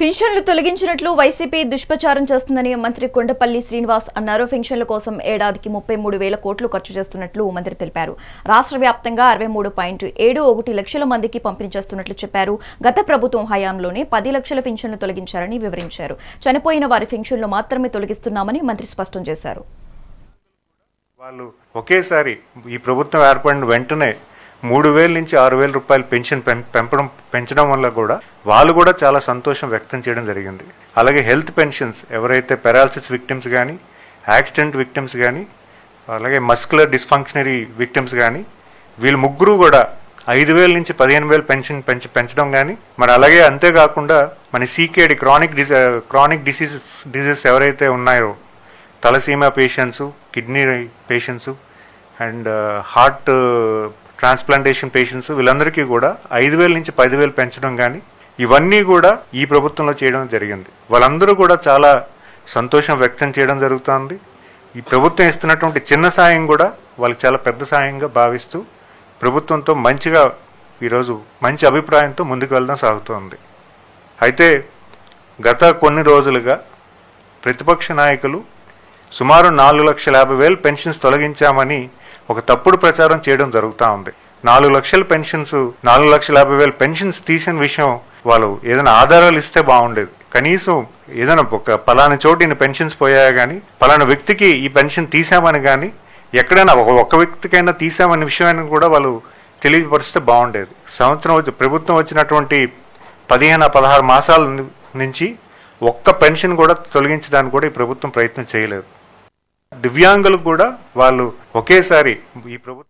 పెన్షన్లు తొలగించినట్లు వైసీపీ దుష్ప్రచారం చేస్తుందని మంత్రి కొండపల్లి శ్రీనివాస్ అన్నారు. ఫింక్షన్ల కోసం ఏడాదికి ముప్పై మూడు వేల కోట్లు ఖర్చు చేస్తున్నట్లు మంత్రి తెలిపారు. రాష్ట్ర వ్యాప్తంగా అరవై మూడు పాయింట్ ఏడు ఒకటి లక్షల మందికి పంపిణీ చేస్తున్నట్లు చెప్పారు. గత ప్రభుత్వం హయాంలోనే పది లక్షల పెన్షన్లు తొలగించారని వివరించారు. చనిపోయిన వారి ఫింక్షన్లు మాత్రమే తొలగిస్తున్నామని మంత్రి స్పష్టం చేశారు. వాళ్ళు ఒకేసారి ఈ ప్రభుత్వం ఏర్పడిన వెంటనే మూడు వేల నుంచి ఆరు వేల రూపాయలు పెన్షన్ పెం- పెంపడం పెంచడం వల్ల కూడా వాళ్ళు కూడా చాలా సంతోషం వ్యక్తం చేయడం జరిగింది. అలాగే హెల్త్ పెన్షన్స్ ఎవరైతే పెరాలసిస్ విక్టిమ్స్ కానీ యాక్సిడెంట్ విక్టిమ్స్ కానీ అలాగే మస్కులర్ డిస్ఫంక్షనరీ విక్టిమ్స్ కానీ వీళ్ళు ముగ్గురు కూడా ఐదు వేల నుంచి పదిహేను వేలు పెన్షన్ పెంచ పెంచడం కానీ మరి అలాగే అంతేకాకుండా మన CKD chronic dis chronic diseases diseases ఎవరైతే ఉన్నాయో thalassaemia patients kidney patients and heart transplantation patients వీళ్ళందరికీ కూడా ఐదు వేల నుంచి పదివేలు పెంచడం కానీ ఇవన్నీ కూడా ఈ ప్రభుత్వంలో చేయడం జరిగింది. వాళ్ళందరూ కూడా చాలా సంతోషం వ్యక్తం చేయడం జరుగుతుంది. ఈ ప్రభుత్వం ఇస్తున్నటువంటి చిన్న సాయం కూడా వాళ్ళకి చాలా పెద్ద సాయంగా భావిస్తూ ప్రభుత్వంతో మంచిగా ఈరోజు మంచి అభిప్రాయంతో ముందుకు వెళ్ళడం సాగుతోంది. అయితే గత కొన్ని రోజులుగా ప్రతిపక్ష నాయకులు సుమారు నాలుగు లక్షల యాభై వేలు పెన్షన్స్ తొలగించామని ఒక తప్పుడు ప్రచారం చేయడం జరుగుతూ ఉంది. నాలుగు లక్షల పెన్షన్స్ నాలుగు లక్షల యాభై వేల పెన్షన్స్ తీసిన విషయం వాళ్ళు ఏదైనా ఆధారాలు ఇస్తే బాగుండేది. కనీసం ఏదైనా ఒక పలానా చోటు ఇన్ని పెన్షన్స్ పోయాయా కానీ పలానా వ్యక్తికి ఈ పెన్షన్ తీసామని కానీ ఎక్కడైనా ఒక ఒక్క వ్యక్తికైనా తీసామనే విషయాన్ని కూడా వాళ్ళు తెలియపరిస్తే బాగుండేది. సంవత్సరం వచ్చి ప్రభుత్వం వచ్చినటువంటి పదిహేను పదహారు మాసాల నుంచి ఒక్క పెన్షన్ కూడా తొలగించడానికి కూడా ఈ ప్రభుత్వం ప్రయత్నం చేయలేదు. దివ్యాంగులకు కూడా వాళ్ళు ఒకేసారి ఈ ప్రభుత్వం